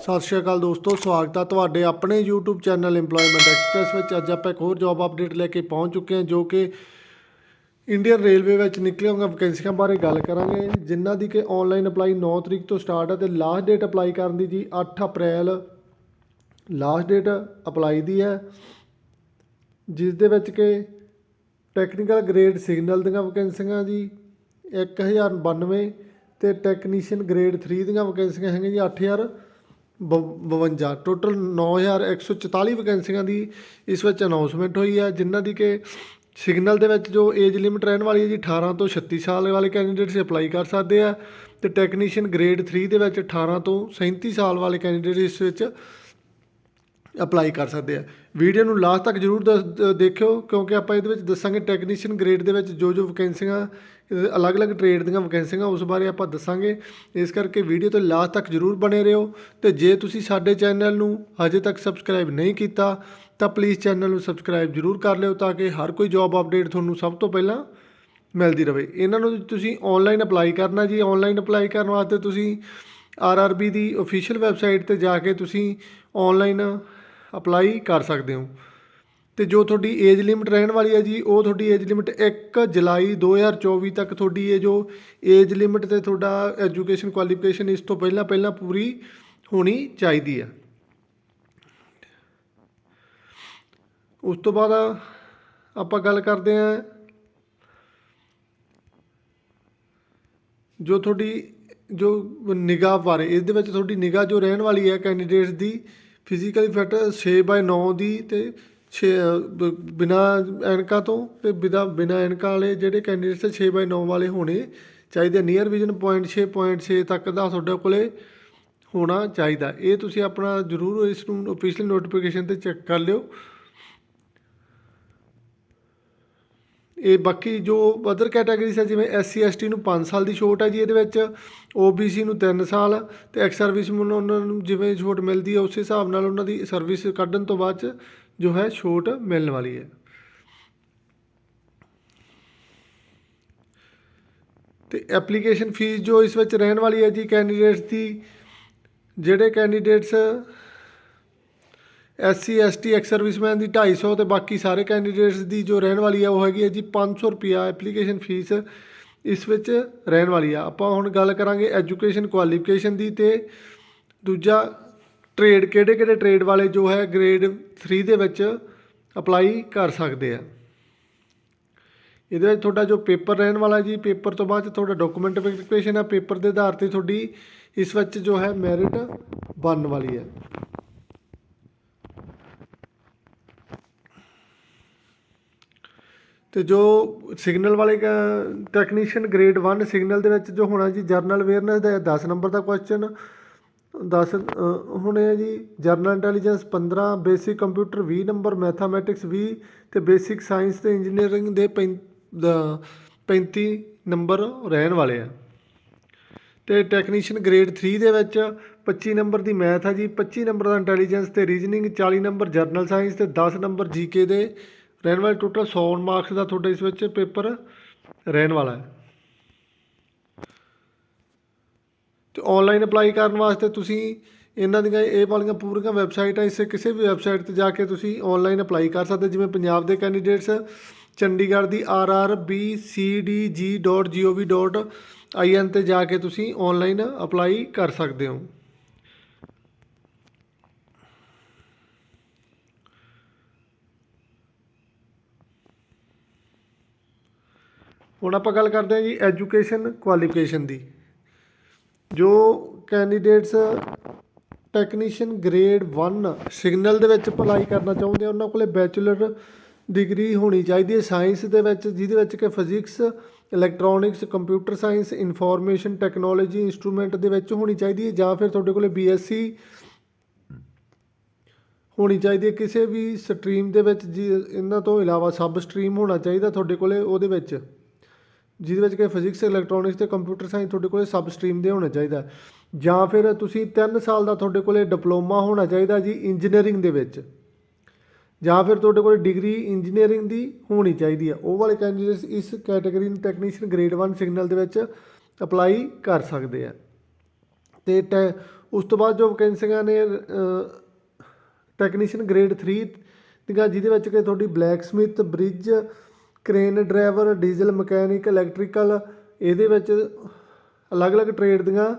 ਸਤਿ ਸ਼੍ਰੀ ਅਕਾਲ ਦੋਸਤੋ, ਸਵਾਗਤ ਹੈ ਤੁਹਾਡੇ ਆਪਣੇ YouTube ਚੈਨਲ ਏਮਪਲੋਇਮੈਂਟ ਐਕਸਪ੍ਰੈਸ ਵਿੱਚ। ਅੱਜ ਆਪਾਂ ਇੱਕ ਹੋਰ ਜੌਬ ਅਪਡੇਟ ਲੈ ਕੇ ਪਹੁੰਚ ਚੁੱਕੇ ਹਾਂ, ਜੋ ਕਿ ਇੰਡੀਅਨ ਰੇਲਵੇ ਵਿੱਚ ਨਿਕਲੀਆਂ ਹੋਈਆਂ ਵੈਕੈਂਸੀਆਂ ਬਾਰੇ ਗੱਲ ਕਰਾਂਗੇ। ਜਿਨ੍ਹਾਂ ਦੀ ਕਿ ਆਨਲਾਈਨ ਅਪਲਾਈ 9 ਤਰੀਕ ਤੋਂ ਸਟਾਰਟ ਹੈ ਤੇ ਲਾਸਟ ਡੇਟ ਅਪਲਾਈ ਕਰਨ ਦੀ ਜੀ 8 ਅਪ੍ਰੈਲ। ਲਾਸਟ ਡੇਟ ਅਪਲਾਈ ਦੀ ਹੈ, ਜਿਸ ਦੇ ਵਿੱਚ ਕਿ ਟੈਕਨੀਕਲ ਗ੍ਰੇਡ ਸਿਗਨਲ ਦੀਆਂ ਵੈਕੈਂਸੀਆਂ ਜੀ 1092 ਤੇ ਟੈਕਨੀਸ਼ੀਅਨ ਗ੍ਰੇਡ 3 ਦੀਆਂ ਵੈਕੈਂਸੀਆਂ ਹੈਗੀਆਂ ਜੀ 8000 52 ਟੋਟਲ 9144 ਵੈਕੈਂਸੀਆਂ ਦੀ ਇਸ ਵਿੱਚ ਅਨਾਉਂਸਮੈਂਟ ਹੋਈ ਹੈ, ਜਿਨ੍ਹਾਂ ਦੀ ਕਿ ਸਿਗਨਲ ਦੇ ਵਿੱਚ ਜੋ ਏਜ ਲਿਮਿਟ ਰਹਿਣ ਵਾਲੀ ਹੈ ਜੀ 18 ਤੋਂ 36 ਸਾਲ ਵਾਲੇ ਕੈਂਡੀਡੇਟਸ ਅਪਲਾਈ ਕਰ ਸਕਦੇ ਆ ਤੇ ਟੈਕਨੀਸ਼ੀਅਨ ਗ੍ਰੇਡ 3 ਦੇ ਵਿੱਚ 18 ਤੋਂ 37 ਸਾਲ ਵਾਲੇ ਕੈਂਡੀਡੇਟ ਇਸ ਵਿੱਚ ਅਪਲਾਈ ਕਰ ਸਕਦੇ ਆ। ਵੀਡੀਓ ਨੂੰ ਲਾਸਟ ਤੱਕ ਜਰੂਰ ਦ- ਦੇਖਿਓ, ਕਿਉਂਕਿ ਆਪਾਂ ਇਹਦੇ ਵਿੱਚ ਦੱਸਾਂਗੇ ਟੈਕਨੀਸ਼ੀਅਨ ਗ੍ਰੇਡ ਦੇ ਵਿੱਚ ਜੋ ਜੋ ਵੈਕੈਂਸੀਆਂ ਅਲੱਗ-ਅਲੱਗ ਟ੍ਰੇਡ ਦੀਆਂ ਵੈਕੈਂਸੀਆਂ ਉਸ ਬਾਰੇ ਆਪਾਂ ਦੱਸਾਂਗੇ। ਇਸ ਕਰਕੇ ਵੀਡੀਓ ਤੇ ਲਾਸਟ ਤੱਕ ਜਰੂਰ ਬਣੇ ਰਹੋ ਤੇ ਜੇ ਤੁਸੀਂ ਸਾਡੇ ਚੈਨਲ ਨੂੰ ਹਜੇ ਤੱਕ ਸਬਸਕ੍ਰਾਈਬ ਨਹੀਂ ਕੀਤਾ, ਤਾਂ ਪਲੀਜ਼ ਚੈਨਲ ਨੂੰ ਸਬਸਕ੍ਰਾਈਬ ਜਰੂਰ ਕਰ ਲਿਓ ਤਾਂ ਕਿ ਹਰ ਕੋਈ ਜੌਬ ਅਪਡੇਟ ਤੁਹਾਨੂੰ ਸਭ ਤੋਂ ਪਹਿਲਾਂ ਮਿਲਦੀ ਰਹੇ। ਇਹਨਾਂ ਨੂੰ ਤੁਸੀਂ ਆਨਲਾਈਨ ਅਪਲਾਈ ਕਰਨਾ ਜੀ। ਆਨਲਾਈਨ ਅਪਲਾਈ ਕਰਨ ਵਾਸਤੇ ਤੁਸੀਂ ਆਰਆਰਬੀ ਦੀ ਅਫੀਸ਼ੀਅਲ ਵੈਬਸਾਈਟ ਤੇ ਜਾ ਕੇ ਤੁਸੀਂ ਆਨਲਾਈਨ ਅਪਲਾਈ ਕਰ ਸਕਦੇ ਹੋ। ਤੇ ਜੋ ਤੁਹਾਡੀ ਏਜ ਲਿਮਿਟ ਰਹਿਣ ਵਾਲੀ ਹੈ ਜੀ, ਉਹ ਤੁਹਾਡੀ ਏਜ ਲਿਮਿਟ 1 ਜੁਲਾਈ 2024 ਤੱਕ ਤੁਹਾਡੀ ਇਹ ਜੋ ਏਜ ਲਿਮਿਟ ਤੇ ਤੁਹਾਡਾ ਐਜੂਕੇਸ਼ਨ ਕੁਆਲੀਫਿਕੇਸ਼ਨ ਇਸ ਤੋਂ ਪਹਿਲਾਂ ਪਹਿਲਾਂ ਪੂਰੀ ਹੋਣੀ ਚਾਹੀਦੀ ਹੈ। ਉਸ ਤੋਂ ਬਾਅਦ ਆਪਾਂ ਗੱਲ ਕਰਦੇ ਹਾਂ ਜੋ ਤੁਹਾਡੀ ਜੋ ਨਿਗਾਹ ਬਾਰੇ, ਇਸ ਦੇ ਵਿੱਚ ਤੁਹਾਡੀ ਨਿਗਾਹ ਜੋ ਰਹਿਣ ਵਾਲੀ ਹੈ ਕੈਂਡੀਡੇਟਸ ਦੀ ਫਿਜ਼ੀਕਲੀ ਫਿੱਟ ਛੇ ਬਾਏ ਨੌ ਦੀ ਅਤੇ ਛੇ ਬਿਨਾਂ ਐਨਕਾਂ ਤੋਂ ਅਤੇ ਬਿਨਾ ਬਿਨਾਂ ਐਨਕਾਂ ਵਾਲੇ ਜਿਹੜੇ ਕੈਂਡੀਡੇਟਸ 6/9 ਵਾਲੇ ਹੋਣੇ ਚਾਹੀਦੇ। ਨੀਅਰ ਵਿਜ਼ਨ 0.6.6 ਤੱਕ ਦਾ ਤੁਹਾਡੇ ਕੋਲੇ ਹੋਣਾ ਚਾਹੀਦਾ। ਇਹ ਤੁਸੀਂ ਆਪਣਾ ਜ਼ਰੂਰ ਇਸ ਨੂੰ ਅਫੀਸ਼ੀਅਲ ਨੋਟੀਫਿਕੇਸ਼ਨ ਤੇ ਚੈੱਕ ਕਰ ਲਿਓ। ਇਹ ਬਾਕੀ ਜੋ ਅਦਰ ਕੈਟਾਗਰੀਜ਼ ਹੈ, ਜਿਵੇਂ ਐਸਸੀ ਐਸਟੀ ਨੂੰ 5 ਸਾਲ ਦੀ ਛੋਟ ਹੈ ਜੀ ਇਹਦੇ ਵਿੱਚ ਓਬੀਸੀ ਨੂੰ 3 ਸਾਲ ਤੇ ਐਕਸ ਸਰਵਿਸ ਉਹਨਾਂ ਨੂੰ ਜਿਵੇਂ ਛੋਟ ਮਿਲਦੀ ਹੈ, ਉਸੇ ਹਿਸਾਬ ਨਾਲ ਉਹਨਾਂ ਦੀ ਸਰਵਿਸ ਕੱਢਣ ਤੋਂ ਬਾਅਦ ਚ ਜੋ ਹੈ ਛੋਟ ਮਿਲਣ ਵਾਲੀ ਹੈ। ਤੇ ਐਪਲੀਕੇਸ਼ਨ ਫੀਸ ਜੋ ਇਸ ਵਿੱਚ ਰਹਿਣ ਵਾਲੀ ਹੈ ਜੀ ਕੈਂਡੀਡੇਟਸ ਦੀ, ਜਿਹੜੇ candidates SC, ST, ex serviceman ਦੀ 250 ਤੇ ਬਾਕੀ ਸਾਰੇ ਕੈਂਡੀਡੇਟਸ ਦੀ ਜੋ ਰਹਿਣ ਵਾਲੀ ਆ, ਉਹ ਹੈਗੀ ਹੈ ਜੀ 500 ਰੁਪਿਆ ਐਪਲੀਕੇਸ਼ਨ ਫੀਸ ਇਸ ਵਿੱਚ ਰਹਿਣ ਵਾਲੀ ਆ। ਆਪਾਂ ਹੁਣ ਗੱਲ ਕਰਾਂਗੇ ਐਜੂਕੇਸ਼ਨ ਕੁਆਲੀਫਿਕੇਸ਼ਨ ਦੀ ਤੇ ਦੂਜਾ ਟ੍ਰੇਡ ਕਿਹੜੇ ਕਿਹੜੇ ਟ੍ਰੇਡ ਵਾਲੇ ਜੋ ਹੈ ਗ੍ਰੇਡ 3 ਦੇ ਵਿੱਚ ਅਪਲਾਈ ਕਰ ਸਕਦੇ ਆ। ਇਹਦੇ ਵਿੱਚ ਤੁਹਾਡਾ ਜੋ ਪੇਪਰ ਰਹਿਣ ਵਾਲਾ ਜੀ, ਪੇਪਰ ਤੋਂ ਬਾਅਦ 'ਚ ਤੁਹਾਡਾ ਡਾਕੂਮੈਂਟ ਵੈਰੀਫਿਕੇਸ਼ਨ ਆ, ਪੇਪਰ ਦੇ ਆਧਾਰ ਤੇ ਤੁਹਾਡੀ ਇਸ ਵਿੱਚ ਜੋ ਹੈ ਮੈਰਿਟ ਬਣਨ ਵਾਲੀ ਹੈ ਅਤੇ ਜੋ ਸਿਗਨਲ ਵਾਲੇ ਟੈਕਨੀਸ਼ੀਅਨ ਗ੍ਰੇਡ ਵਨ ਸਿਗਨਲ ਦੇ ਵਿੱਚ ਜੋ ਹੋਣਾ ਜੀ ਜਰਨਲ ਅਵੇਅਰਨੈਸ ਦਾ ਦਸ ਨੰਬਰ ਦਾ ਕੁਐਸਚਨ 10 ਹੋਣੇ ਆ ਜੀ general intelligence 15 basic computer 20 number mathematics 20 ਤੇ ਬੇਸਿਕ ਸਾਇੰਸ ਤੇ ਇੰਜੀਨੀਅਰਿੰਗ ਦੇ 35 ਨੰਬਰ ਰਹਿਣ ਵਾਲੇ ਆ। ਤੇ ਟੈਕਨੀਸ਼ੀਅਨ ਗ੍ਰੇਡ 3 ਦੇ ਵਿੱਚ 25 ਨੰਬਰ ਦੀ ਮੈਥ ਆ ਜੀ 25 ਨੰਬਰ ਦਾ ਇੰਟੈਲੀਜੈਂਸ ਤੇ ਰੀਜ਼ਨਿੰਗ 40 ਨੰਬਰ ਜਰਨਲ ਸਾਇੰਸ ਤੇ 10 ਨੰਬਰ ਜੀਕੇ ਦੇ ਰਹਿਣ ਵਾਲੇ ਟੋਟਲ 100 ਮਾਰਕਸ ਦਾ ਤੁਹਾਡਾ ਇਸ ਵਿੱਚ ਪੇਪਰ ਰਹਿਣ ਵਾਲਾ ਹੈ। ਤੇ ਆਨਲਾਈਨ ਅਪਲਾਈ ਕਰਨ ਵਾਸਤੇ ਤੁਸੀਂ ਇਹਨਾਂ ਦੀਆਂ ਇਹ ਵਾਲੀਆਂ ਪੂਰੀਆਂ ਵੈਬਸਾਈਟਾਂ ਇਸੇ ਕਿਸੇ ਵੀ ਵੈਬਸਾਈਟ ਤੇ ਜਾ ਕੇ ਤੁਸੀਂ ਆਨਲਾਈਨ ਅਪਲਾਈ ਕਰ ਸਕਦੇ ਜਿਵੇਂ ਪੰਜਾਬ ਦੇ ਕੈਂਡੀਡੇਟਸ ਚੰਡੀਗੜ੍ਹ ਦੀ rrbcdg.gov.in ਤੇ ਜਾ ਕੇ ਤੁਸੀਂ ਆਨਲਾਈਨ ਅਪਲਾਈ ਕਰ ਸਕਦੇ ਹੋ। ਹੁਣ ਆਪਾਂ ਗੱਲ ਕਰਦੇ ਹਾਂ ਜੀ ਐਜੂਕੇਸ਼ਨ ਕੁਆਲੀਫਿਕੇਸ਼ਨ ਦੀ, ਜੋ ਕੈਂਡੀਡੇਟਸ ਟੈਕਨੀਸ਼ੀਅਨ ਗ੍ਰੇਡ 1 ਸਿਗਨਲ ਦੇ ਵਿੱਚ ਅਪਲਾਈ ਕਰਨਾ ਚਾਹੁੰਦੇ ਆ, ਉਹਨਾਂ ਕੋਲੇ ਬੈਚਲਰ ਡਿਗਰੀ ਹੋਣੀ ਚਾਹੀਦੀ ਹੈ ਸਾਇੰਸ ਦੇ ਵਿੱਚ, ਜਿਹਦੇ ਵਿੱਚ ਕਿ physics, electronics, computer science, information technology instrument ਦੇ ਵਿੱਚ ਹੋਣੀ ਚਾਹੀਦੀ ਹੈ ਜਾਂ ਫਿਰ ਤੁਹਾਡੇ ਕੋਲੇ ਬੀਐਸਸੀ ਹੋਣੀ ਚਾਹੀਦੀ ਹੈ, ਕਿਸੇ ਵੀ ਸਟਰੀਮ ਦੇ ਵਿੱਚ ਜੀ, ਇਹਨਾਂ ਤੋਂ ਇਲਾਵਾ ਸਬ ਸਟਰੀਮ ਹੋਣਾ ਚਾਹੀਦਾ ਤੁਹਾਡੇ ਕੋਲੇ ਉਹਦੇ ਵਿੱਚ। ਜਿਹਦੇ ਵਿੱਚ ਕਿ ਫਿਜ਼ਿਕਸ ਇਲੈਕਟ੍ਰੋਨਿਕਸ ਤੇ ਕੰਪਿਊਟਰ ਸਾਇੰਸ ਤੁਹਾਡੇ ਕੋਲੇ ਸਬ ਸਟਰੀਮ ਦੇ ਹੋਣਾ ਚਾਹੀਦਾ। ਜਾਂ ਫਿਰ ਤੁਸੀਂ 3 ਸਾਲ ਦਾ ਤੁਹਾਡੇ ਕੋਲੇ ਡਿਪਲੋਮਾ ਹੋਣਾ ਚਾਹੀਦਾ ਜੀ ਇੰਜੀਨੀਅਰਿੰਗ ਦੇ ਵਿੱਚ। ਜਾਂ ਫਿਰ ਤੁਹਾਡੇ ਕੋਲ ਡਿਗਰੀ ਇੰਜੀਨੀਅਰਿੰਗ ਦੀ ਹੋਣੀ ਚਾਹੀਦੀ ਹੈ ਉਹ ਵਾਲੇ ਕੈਂਡੀਡੇਟਸ ਇਸ ਕੈਟਾਗਰੀ ਨੂੰ ਟੈਕਨੀਸ਼ੀਅਨ ਗ੍ਰੇਡ 1 ਸਿਗਨਲ ਦੇ ਵਿੱਚ ਅਪਲਾਈ ਕਰ ਸਕਦੇ ਆ। ਤੇ ਟੈ ਉਸ ਤੋਂ ਬਾਅਦ ਜੋ ਵੈਕੈਂਸੀਆਂ ਨੇ ਟੈਕਨੀਸ਼ੀਅਨ ਗ੍ਰੇਡ 3 ਦੀਆਂ, ਜਿਹਦੇ ਵਿੱਚ ਕਿ ਤੁਹਾਡੀ blacksmith bridge crane driver, diesel mechanic, electrical, ਇਹਦੇ ਵਿੱਚ ਅਲੱਗ-ਅਲੱਗ ਟ੍ਰੇਡ ਦੀਆਂ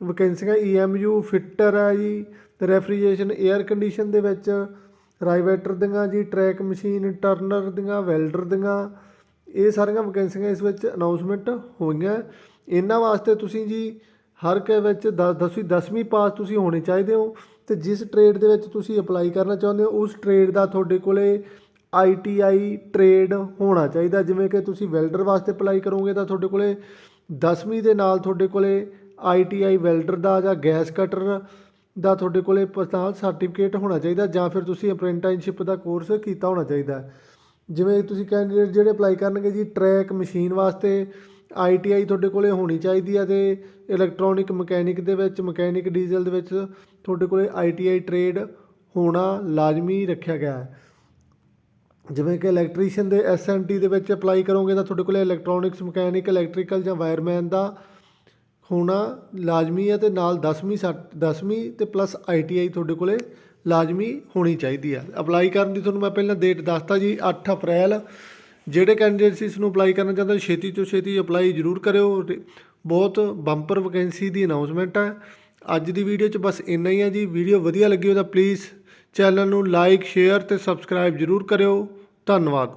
ਵੈਕੈਂਸੀਆਂ ਈਐਮਯੂ ਫਿੱਟਰ ਹੈ ਜੀ ਰੈਫਰੀਜਰੇਸ਼ਨ 에ਅਰ ਕੰਡੀਸ਼ਨ ਦੇ ਵਿੱਚ ਰਾਈਵੇਟਰ ਦੀਆਂ ਜੀ ਟਰੈਕ ਮਸ਼ੀਨ ਟਰਨਰ ਦੀਆਂ ਵੈਲਡਰ ਦੀਆਂ, ਇਹ ਸਾਰੀਆਂ ਵੈਕੈਂਸੀਆਂ ਇਸ ਵਿੱਚ ਅਨਾਉਂਸਮੈਂਟ ਹੋਈਆਂ। ਇਹਨਾਂ ਵਾਸਤੇ ਤੁਸੀਂ ਜੀ ਹਰ ਕੇ ਵਿੱਚ 10ਵੀਂ 10ਵੀਂ ਪਾਸ ਤੁਸੀਂ ਹੋਣੇ ਚਾਹੀਦੇ ਹੋ ਤੇ ਜਿਸ ਟ੍ਰੇਡ ਦੇ ਵਿੱਚ ਤੁਸੀਂ ਅਪਲਾਈ ਕਰਨਾ ਚਾਹੁੰਦੇ ਹੋ, ਉਸ ਟ੍ਰੇਡ ਦਾ ਤੁਹਾਡੇ ਕੋਲੇ ਆਈਟੀਆਈ ਟ੍ਰੇਡ ਹੋਣਾ ਚਾਹੀਦਾ। ਜਿਵੇਂ ਕਿ ਤੁਸੀਂ ਵੈਲਡਰ ਵਾਸਤੇ ਅਪਲਾਈ ਕਰੋਗੇ ਤਾਂ ਤੁਹਾਡੇ ਕੋਲੇ 10ਵੀਂ ਦੇ ਨਾਲ ਤੁਹਾਡੇ ਕੋਲੇ ਆਈਟੀਆਈ ਵੈਲਡਰ ਦਾ ਜਾਂ ਗੈਸ ਕਟਰ ਦਾ ਤੁਹਾਡੇ ਕੋਲੇ ਨਾਲ ਸਰਟੀਫਿਕੇਟ ਹੋਣਾ ਚਾਹੀਦਾ ਜਾਂ ਫਿਰ ਤੁਸੀਂ ਅਪ੍ਰੈਂਟਾਈਨਸ਼ਿਪ ਦਾ ਕੋਰਸ ਕੀਤਾ ਹੋਣਾ ਚਾਹੀਦਾ। ਜਿਵੇਂ ਤੁਸੀਂ ਕੈਂਡੀਡੇਟ ਜਿਹੜੇ ਅਪਲਾਈ ਕਰਨਗੇ ਜੀ, ਟਰੈਕ ਮਸ਼ੀਨ ਵਾਸਤੇ ਆਈਟੀਆਈ ਤੁਹਾਡੇ ਕੋਲੇ ਹੋਣੀ ਚਾਹੀਦੀ ਹੈ ਤੇ ਇਲੈਕਟ੍ਰੋਨਿਕ ਮਕੈਨਿਕ ਦੇ ਵਿੱਚ, ਮਕੈਨਿਕ ਡੀਜ਼ਲ ਦੇ ਵਿੱਚ ਤੁਹਾਡੇ ਕੋਲੇ ਆਈਟੀਆਈ ਟ੍ਰੇਡ ਹੋਣਾ ਲਾਜ਼ਮੀ ਰੱਖਿਆ ਗਿਆ ਹੈ। ਜਿਵੇਂ ਕਿ ਇਲੈਕਟ੍ਰੀਸ਼ੀਅਨ ਦੇ ਐਸਐਨਟੀ ਦੇ ਵਿੱਚ ਅਪਲਾਈ ਕਰੋਗੇ ਤਾਂ ਤੁਹਾਡੇ ਕੋਲ ਇਲੈਕਟ੍ਰੋਨਿਕਸ ਮਕੈਨਿਕ ਇਲੈਕਟ੍ਰੀਕਲ ਜਾਂ ਵਾਇਰਮੈਨ ਦਾ ਹੋਣਾ ਲਾਜ਼ਮੀ ਹੈ ਤੇ ਨਾਲ 10ਵੀਂ 10ਵੀਂ ਤੇ ਪਲੱਸ ਆਈਟੀਆਈ ਤੁਹਾਡੇ ਕੋਲੇ ਲਾਜ਼ਮੀ ਹੋਣੀ ਚਾਹੀਦੀ ਹੈ। ਅਪਲਾਈ ਕਰਨ ਦੀ ਤੁਹਾਨੂੰ ਮੈਂ ਪਹਿਲਾਂ ਡੇਟ ਦੱਸਤਾ ਜੀ 8 ਅਪ੍ਰੈਲ। ਜਿਹੜੇ ਕੈਂਡੀਡੇਟਸ ਇਸ ਨੂੰ ਅਪਲਾਈ ਕਰਨਾ ਚਾਹੁੰਦੇ ਛੇਤੀ ਤੋਂ ਛੇਤੀ ਅਪਲਾਈ ਜ਼ਰੂਰ ਕਰਿਓ। ਬਹੁਤ ਬੰਪਰ ਵੈਕੈਂਸੀ ਦੀ ਅਨਾਉਂਸਮੈਂਟ ਹੈ। ਅੱਜ ਦੀ ਵੀਡੀਓ 'ਚ ਬਸ ਇੰਨਾ ਹੀ ਆ ਜੀ। ਵੀਡੀਓ ਵਧੀਆ ਲੱਗੀ ਹੋ ਤਾਂ ਪਲੀਜ਼ ਚੈਨਲ ਨੂੰ ਲਾਈਕ ਸ਼ੇਅਰ ਤੇ ਸਬਸਕ੍ਰਾਈਬ ਜ਼ਰੂਰ ਕਰਿਓ। ਧੰਨਵਾਦ।